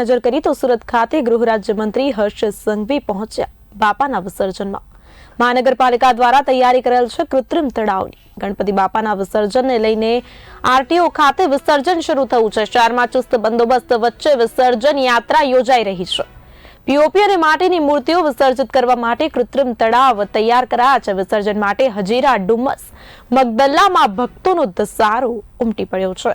નજર કરી તો સુરત ખાતે ગૃહ રાજ્યમંત્રી હર્ષ સંઘવી પહોંચ્યા બાપાના વિસર્જનમાં. મહાનગરપાલિકા દ્વારા તૈયારી કરેલ છે કૃત્રિમ તળાવની. ગણપતિ બાપાના વિસર્જનને લઈને આરટીઓ ખાતે વિસર્જન શરૂ થયું છે. શહેરમાં ચુસ્ત બંદોબસ્ત વચ્ચે વિસર્જન યાત્રા યોજાઈ રહી છે. પીઓપી અને માટીની મૂર્તિઓ વિસર્જિત કરવા માટે કૃત્રિમ તળાવ તૈયાર કરાયા છે. વિસર્જન માટે હજીરા ડુમસ, મગદલ્લામાં ભક્તોનો ધસારો ઉમટી પડ્યો છે.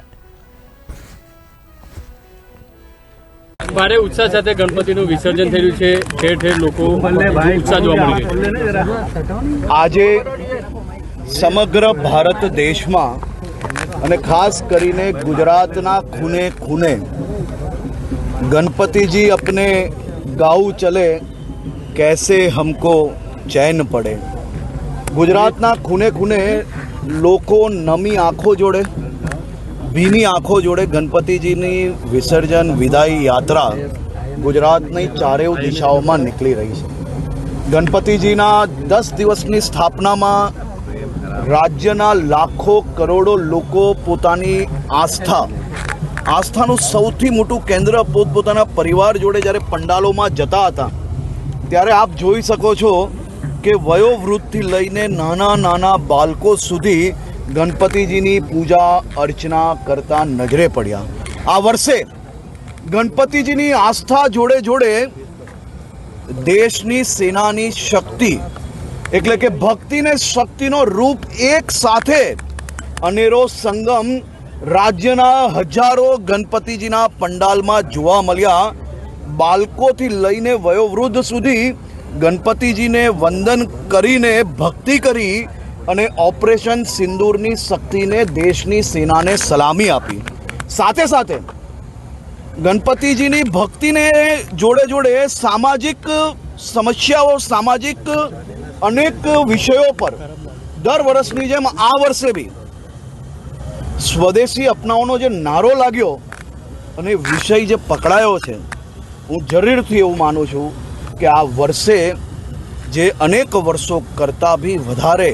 ભારે ઉત્સાહ સાથે ગણપતિનું વિસર્જન થયું છે. ઠેર ઠેર લોકો ઉત્સાહ જોવા મળી આજે સમગ્ર ભારત દેશમાં અને ખાસ કરીને ગુજરાતના ખૂને ખૂને ગણપતિજી અપને ગાઉ ચલે, કેસે હમકો ચેન પડે. ગુજરાતના ખૂને ખૂને લોકો નમી આંખો જોડે ભીની આંખો જોડે ગણપતિજીની વિસર્જન, વિદાય યાત્રા ગુજરાતની ચારેય દિશાઓમાં નીકળી રહી છે. ગણપતિજીના દસ દિવસની સ્થાપનામાં રાજ્યના લાખો કરોડો લોકો પોતાની આસ્થા, આસ્થાનું સૌથી મોટું કેન્દ્ર પોતપોતાના પરિવાર જોડે જ્યારે પંડાલોમાં જતા હતા, ત્યારે આપ જોઈ શકો છો કે વયોવૃદ્ધથી લઈને નાના નાના બાળકો સુધી ગણપતિજીની પૂજા, અર્ચના કરતા નજરે પડ્યા. આ વર્ષે ગણપતિજીની આસ્થા જોડે જોડે દેશની સેનાની શક્તિ, એટલે કે ભક્તિને શક્તિનો રૂપ એક સાથે અનેરો સંગમ રાજ્યના હજારો ગણપતિજીના પંડાલમાં જોવા મળ્યા. બાળકોથી લઈને વયોવૃદ્ધ સુધી ગણપતિજીને વંદન કરીને ભક્તિ કરી અને ઓપરેશન સિંદૂરની શક્તિને દેશની સેનાને સલામી આપી. સાથે સાથે ગણપતિજીની ભક્તિને જોડે જોડે સામાજિક સમસ્યાઓ, સામાજિક અનેક વિષયો પર દર વર્ષની જેમ આ વર્ષે બી સ્વદેશી અપનાવવાનો જે નારો લાગ્યો અને વિષય જે પકડાયો છે, હું જરૂરથી એવું માનું છું કે આ વર્ષે જે અનેક વર્ષો કરતાં બી વધારે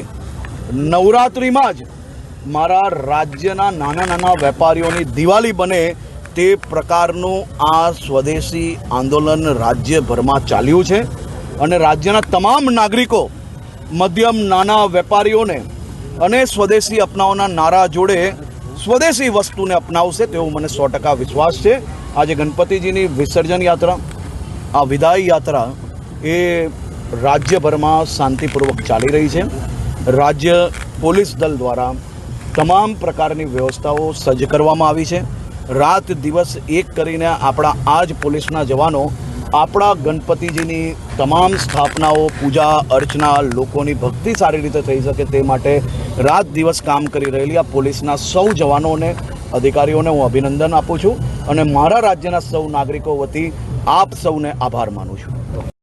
નવરાત્રિમાં જ મારા રાજ્યના નાના નાના વેપારીઓની દિવાળી બને તે પ્રકારનું આ સ્વદેશી આંદોલન રાજ્યભરમાં ચાલ્યું છે અને રાજ્યના તમામ નાગરિકો, મધ્યમ નાના વેપારીઓને અને સ્વદેશી અપનાવવાના નારા જોડે સ્વદેશી વસ્તુને અપનાવશે તેવો મને સો ટકા વિશ્વાસ છે. આજે ગણપતિજીની વિસર્જન યાત્રા, આ વિદાય યાત્રા એ રાજ્યભરમાં શાંતિપૂર્વક ચાલી રહી છે. રાજ્ય પોલીસ દળ દ્વારા તમામ પ્રકારની વ્યવસ્થાઓ સજ્જ કરવામાં આવી છે. રાત દિવસ એક કરીને આપણા આ જ પોલીસના જવાનો, આપણા ગણપતિજીની તમામ સ્થાપનાઓ, પૂજા અર્ચના, લોકોની ભક્તિ સારી રીતે થઈ શકે તે માટે રાત દિવસ કામ કરી રહેલી આ પોલીસના સૌ જવાનોને, અધિકારીઓને હું અભિનંદન આપું છું અને મારા રાજ્યના સૌ નાગરિકો વતી આપ સૌને આભાર માનું છું.